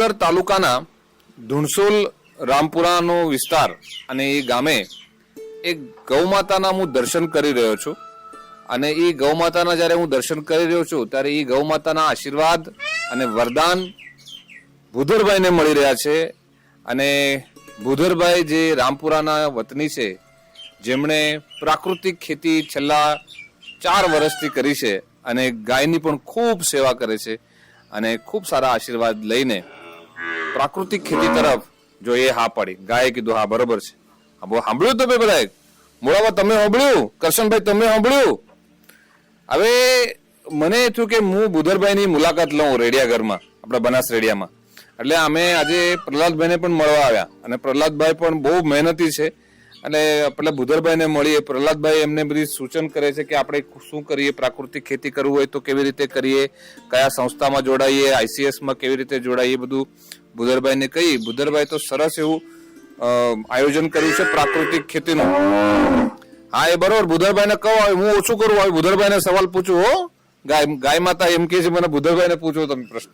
દર તાલુકાના ધુણસોલ રામપુરાનો વિસ્તાર અને એ ગામે એક ગૌમાતાના હું દર્શન કરી રહ્યો છું. અને એ ગૌમાતાના જ્યારે હું દર્શન કરી રહ્યો છું, ત્યારે એ ગૌમાતાના આશીર્વાદ અને વરદાન ભૂધરભાઈને મળી રહ્યા છે. અને ભૂધરભાઈ જે રામપુરાના વતની છે, જેમણે પ્રાકૃતિક ખેતી છેલ્લા ચાર વર્ષથી કરી છે અને ગાયની પણ ખૂબ સેવા કરે છે અને ખૂબ સારા આશીર્વાદ લઈને પ્રાકૃતિક ખેતી તરફ જો એ હા પાડી. ગાયે કીધું, હા, બરોબર છે. હા તો ભાઈ બધાએ? મોડામાં તમે સાંભળ્યું? કરશનભાઈ, તમે સાંભળ્યું? હવે મને એ થયું કે હું બુધરભાઈની મુલાકાત લઉં રેડિયા ઘરમાં આપણા બનાસ રેડિયામાં. એટલે અમે આજે પ્રહલાદભાઈને પણ મળવા આવ્યા અને પ્રહલાદભાઈ પણ બહુ મહેનતી છે. અને પેલા બુધરભાઈને મળીએ. પ્રહલાદભાઈ એમને બધી સૂચન કરે છે કે આપણે શું કરીએ, પ્રાકૃતિક ખેતી કરવું હોય તો કેવી રીતે કરીએ, કયા સંસ્થામાં જોડાઈએ, આઈસીએસમાં કેવી રીતે જોડાઈએ બધું બુધરભાઈને કહી બુધરભાઈ તો સરસ એવું આયોજન કર્યું છે પ્રાકૃતિક ખેતીનું. હા એ બરોબર. બુધરભાઈને કહો હું ઓછું કરું. હવે બુધરભાઈને સવાલ પૂછું હો. ગાય ગાય માતા એમ કે છે મને બુધરભાઈને પૂછો તમે પ્રશ્ન.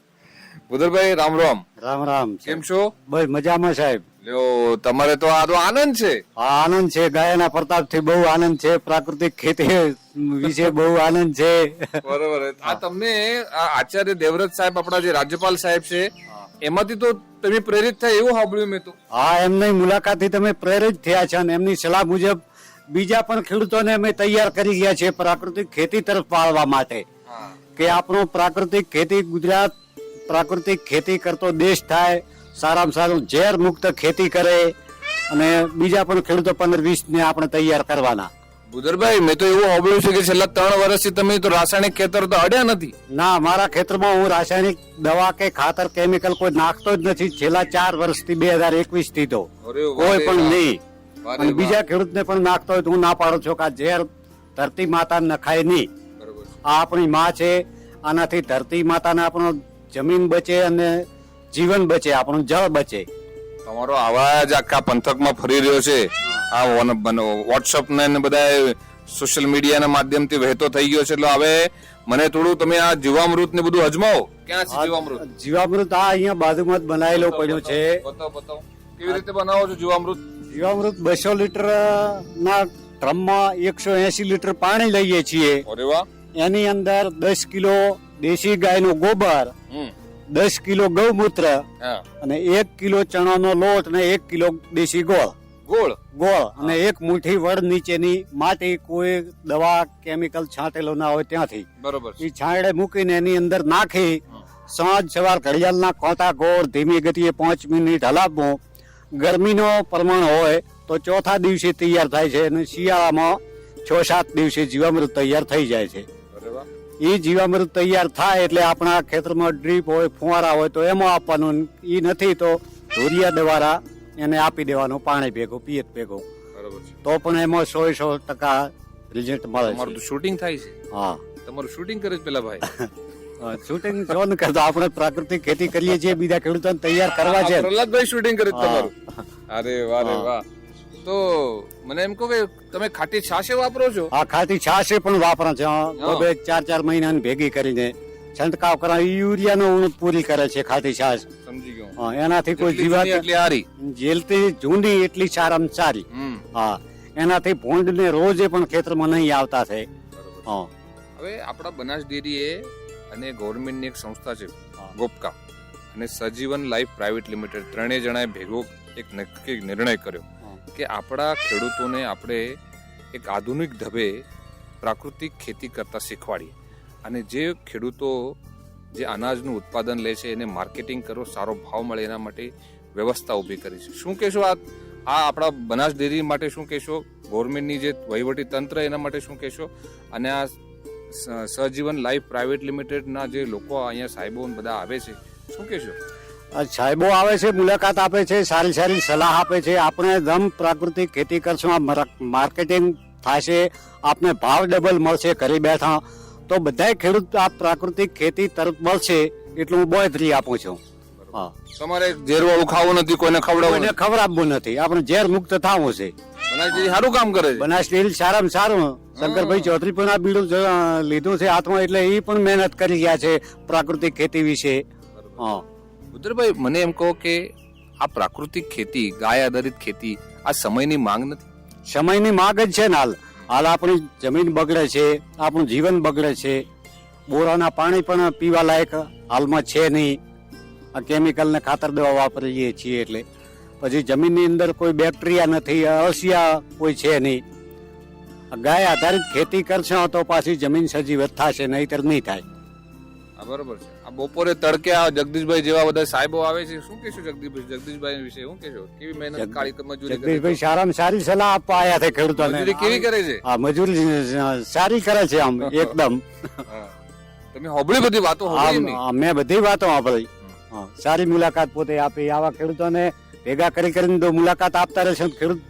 બુધરભાઈ રામ રામ. રામ રામ કેમ છો? બસ મજામાં સાહેબ. લ્યો તમારે તો આ તો આનંદ છે. આનંદ છે. ગાયના પ્રતાપથી બહુ આનંદ છે. પ્રાકૃતિક ખેતી વિશે બહુ આનંદ છે. બરોબર. આ તમને આચાર્ય દેવવ્રત સાહેબ આપણા જે રાજ્યપાલ સાહેબ છે એમાંથી તો તમે પ્રેરિત થયા એવું સાંભળ્યું મેં તો. હા એમની મુલાકાતથી તમે પ્રેરિત થયા છે અને એમની સલાહ મુજબ બીજા પણ ખેડૂતોને અમે તૈયાર કરી ગયા છે પ્રાકૃતિક ખેતી તરફ પાળવા માટે. કે આપણું પ્રાકૃતિક ખેતી ગુજરાત પ્રાકૃતિક ખેતી કરતો દેશ થાય સારામાં સારું ઝેર મુક્ત ખેતી કરે અને બીજા પણ ખેડૂતો પંદર વીસ ને આપણે તૈયાર કરવાના. બુધરભાઈ મેં તો એવું સાંભળ્યું છે કે છેલ્લા ત્રણ વર્ષથી તમે તો રાસાયણિક ખેતર તો અડ્યા નથી. ના મારા ખેતરમાં હું રાસાયણિક દવા કે ખાતર કેમિકલ કોઈ નાખતો જ નથી. છેલ્લા ચાર વર્ષથી બે હજાર એકવીસથી તો. કોઈ પણ નહીં. અને બીજા ખેડૂતને પણ નાખતો હોય તો હું ના પાડું છું કે આ ઝેર ધરતી માતા નખાય નહીં. આ આપણી માં છે. આનાથી ધરતી માતાને આપણો જમીન બચે અને જીવન બચે આપણું જળ બચે. તમારો અવાજ આખા પંથકમાં ફરી રહ્યો છે. આ વોટ્સઅપ ને ને બધા સોશિયલ મીડિયાના માધ્યમથી વહેતો થઈ ગયો છે. એટલે હવે મને થોડું તમે આ જીવામૃત ને બધું અજમાવો. ક્યાં છે જીવામૃત? જીવામૃત આ અહીંયા બાજુમાં જ બનાવેલો પડ્યો છે. બતાવો બતાવો. કેવી રીતે બનાવો છો જીવામૃત? જીવામૃત બસો લીટર ના ડ્રમમાં એકસો એસી લીટર પાણી લઈએ છીએ. એની અંદર દસ કિલો દેશી ગાયનું ગોબર હમ. દસ કિલો ગૌમૂત્ર અને એક કિલો ચણાનો લોટ અને એક કિલો દેશી ગોળ. ગોળ. ગોળ. અને એક મુઠ્ઠી વડ નીચેની માટી કોઈ દવા કેમિકલ છાંટેલો ના હોય ત્યાંથી. બરોબર એ છાંયડે મૂકીને એની અંદર નાખી સાંજ સવાર ઘડિયાળના કોતા ગોળ ધીમી ગતિએ પાંચ મિનિટ હલાવવો. ગરમીનો પ્રમાણ હોય તો ચોથા દિવસે તૈયાર થાય છે અને શિયાળામાં છ સાત દિવસે જીવામૃત તૈયાર થઈ જાય છે. એ જીવામૃત તૈયાર થાય એટલે આપણા ખેતરમાં ડ્રીપ હોય ફુવારા હોય તો એમાં આપવાનું. એ નથી તો ધોરિયા દ્વારા એને આપી દેવાનું પાણી ભેગું પિયત ભેગું. બરોબર છે. તો પણ એમાં સો સો ટકા રિઝલ્ટ મળે તમારું શૂટિંગ થાય છે. હા. તમારું શૂટિંગ કરે છે પેલા ભાઈ. શૂટિંગ જો ને કરતો આપણે પ્રાકૃતિક ખેતી કરીએ છીએ બીજા ખેડૂતોને તૈયાર કરવા છે. પ્રહલાદભાઈ શૂટિંગ કરે તમારું. અરે વાહ રે વાહ. તો મને એમ કહો કે તમે ખાટી છાશે વાપરો છો? આ ખાતી છાશે પણ વાપરે છે હા. બે ચાર ચાર મહિનાની ભેગી કરીને છંટકાવ કરા યુરિયાનો ઉણપ પૂરી કરે છે ખાટી છાશ. સમજી હા, એનાથી કોઈ જીવાત એટલી હારી. જેલથી જૂની એટલી સારામાં સારી. હા એનાથી ભૂંડ ને રોજે પણ ખેતરમાં નહીં આવતા છે. હા. હવે આપણા બનાસ ડેરીએ અને ગવર્મેન્ટની એક સંસ્થા છે ગોપકા. અને સજીવન લાઈફ પ્રાઇવેટ લિમિટેડ ત્રણેય જણાએ ભેગો એક નક્કી નિર્ણય કર્યો કે આપણા ખેડૂતોને આપણે એક આધુનિક ઢબે પ્રાકૃતિક ખેતી કરતા શીખવાડીએ. અને જે ખેડૂતો જે અનાજનું ઉત્પાદન લે છે, એને માર્કેટિંગ કરો, સારો ભાવ મળે એના માટે વ્યવસ્થા ઊભી કરી છે. શું કહેશો આ? આ આપણા બનાસ ડેરી માટે શું કહેશો? ગવર્મેન્ટની જે વહીવટી તંત્ર એના માટે શું કહેશો? અને આ સહજીવન લાઈફ પ્રાઇવેટ લિમિટેડના જે લોકો અહીંયા સાહેબો બધા આવે છે, શું કહેશો? સાહેબો આવે છે, મુલાકાત આપે છે, સારી સારી સલાહ આપે છે. આપણે દમ પ્રાકૃતિક ખેતી કરશું, આ થાય માર્કેટિંગ થશે આપને ભાવ ડબલ મળશે, ઘરે બેઠા તો બધાય ખેડૂત આ પ્રાકૃતિક ખેતી તરફ મળશે એટલું હું બોયધરી આપું છું. હા. તમારે ઝેરવાળું ખાવું નથી કોઈને ખવડાવવું એને ખબર ખવડાવવું નથી. આપણે ઝેર મુક્ત થવું છે. બનાસ સારું કામ કરે છે? બનાસ ડેરી સારામાં સારું. શંકરભાઈ ચૌધરી પણ આ બીડું લીધું છે હાથમાં એટલે એ પણ મહેનત કરી રહ્યા છે પ્રાકૃતિક ખેતી વિશે. હા. ઉદરભાઈ મને એમ કહો કે આ પ્રાકૃતિક ખેતી ગાય આધારિત ખેતી આ સમયની માંગ નથી? સમયની માગ જ છે ને હાલ. હાલ આપણી જમીન બગડે છે, આપણું જીવન બગડે છે. બોરાના પાણી પણ પીવા લાયક હાલમાં છે નહીં. આ કેમિકલને ખાતર દવા વાપરીએ છીએ એટલે. પછી જમીનની અંદર કોઈ બેક્ટેરિયા નથી, અળસિયા કોઈ છે નહીં. ગાય આધારિત ખેતી કરશો તો પાછી જમીન સજીવત થશે, નહીતર નહીં થાય. આ બરોબર છે. આ બપોરે તડકે આ જગદીશભાઈ જેવા બધા સાહેબો આવે છે શું કહેશો જગદીશભાઈ? જગદીશભાઈ વિશે શું કહેશો? કેવી મહેનત કાળી મજૂરી જગદીશભાઈ સારામાં સારી સલાહ આપવા આવ્યા છે ખેડૂતોને. મજૂરી કેવી કરે છે? હા મજૂરી સારી કરે છે આમ એકદમ. તમે હોબળી બધી વાતો મેં બધી વાતો સાંભળી સારી મુલાકાત પોતે આપી આવા ખેડૂતોને ભેગા કરી કરીને મુલાકાત આપતા રહેશે ખેડૂત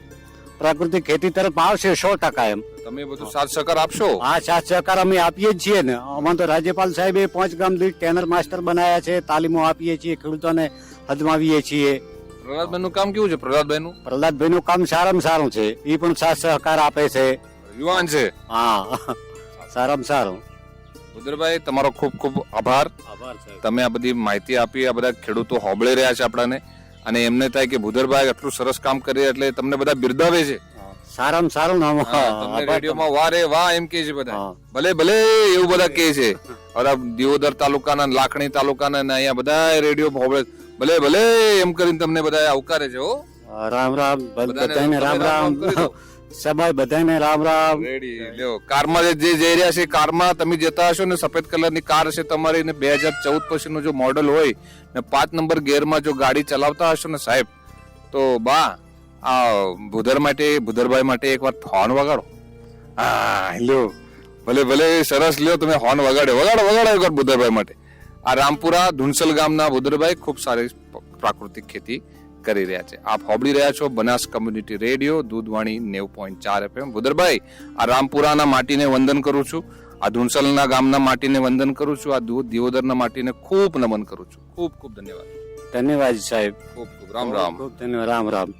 પ્રાકૃતિક ખેતી તરફ આવશે સો ટકા એમ. તમે બધું સાથ સહકાર આપશો? હા સાથ સહકાર અમે આપીએ જ છીએ ને. અમારે તો રાજ્યપાલ સાહેબે પાંચ ગામ દીઠ ટેનર માસ્ટર બનાવ્યા છે તાલીમો આપીએ છીએ ખેડૂતોને હદમાવીએ છીએ. પ્રહલાદભાઈ નું કામ કેવું છે પ્રહલાદભાઈ નું પ્રહલાદભાઈ નું કામ સારામાં સારું છે. એ પણ સાથ સહકાર આપે છે. યુવાન છે. હા સારામાં સારું. ઉદરભાઈ તમારો ખૂબ ખૂબ આભાર. આભાર તમે આ બધી માહિતી આપી આ બધા ખેડૂતો હોબળી રહ્યા છે આપણાને. અને એમને થાય કે ભૂદરભાઈ આટલું સરસ કામ કરી એટલે તમને બધા બિરદાવે છે. સારામાં સારું નામ. રેડિયોમાં વાહ રે વાહ એમ કે છે બધા. ભલે ભલે એવું બધા કે છે. હવે દિયોદર તાલુકાના લાખણી તાલુકાના ને અહીંયા બધા રેડિયો હોબળે ભલે ભલે એમ કરીને તમને બધા આવકારે છે હો. રામ રામ. બધાને રામ રામ. સબાઈ બધાને રામ રામ. રેડી, લ્યો. કારમાં જે જઈ રહ્યા છે, કારમાં તમે જતા હશો ને, સફેદ કલરની કાર હશે તમારી ને બે હજાર ચૌદ પછીનું જો મોડલ હોય ને પાંચ નંબર ગેરમાં જો ગાડી ચલાવતા હશો ને સાહેબ, તો બા, આ ભૂધર માટે, ભૂધરભાઈ માટે એકવાર હોર્ન વગાડો. હા, લ્યો. ભલે ભલે સરસ લ્યો, તમે હોર્ન વગાડો. વગાડો વગાડો એકવાર ભૂધરભાઈ માટે. આ રામપુરા ધુનસલ ગામના ભૂધરભાઈ ખૂબ સારી પ્રાકૃતિક ખેતી કરી રહ્યા છે. આપ હોબળી રહ્યા છો બનાસ કમ્યુનિટી રેડિયો દૂધવાણી નેવ પોઈન્ટ ચાર એફએમ ભુદરભાઈ આ રામપુરાના માટીને વંદન કરું છું. આ ધુનસલના ગામના માટીને વંદન કરું છું. આ દૂધ દિયોદરના માટીને ખૂબ નમન કરું છું. ખૂબ ખૂબ ધન્યવાદ. ધન્યવાદ સાહેબ. ખૂબ ખૂબ. રામ રામ. ખૂબ ધન્યવાદ. રામ રામ.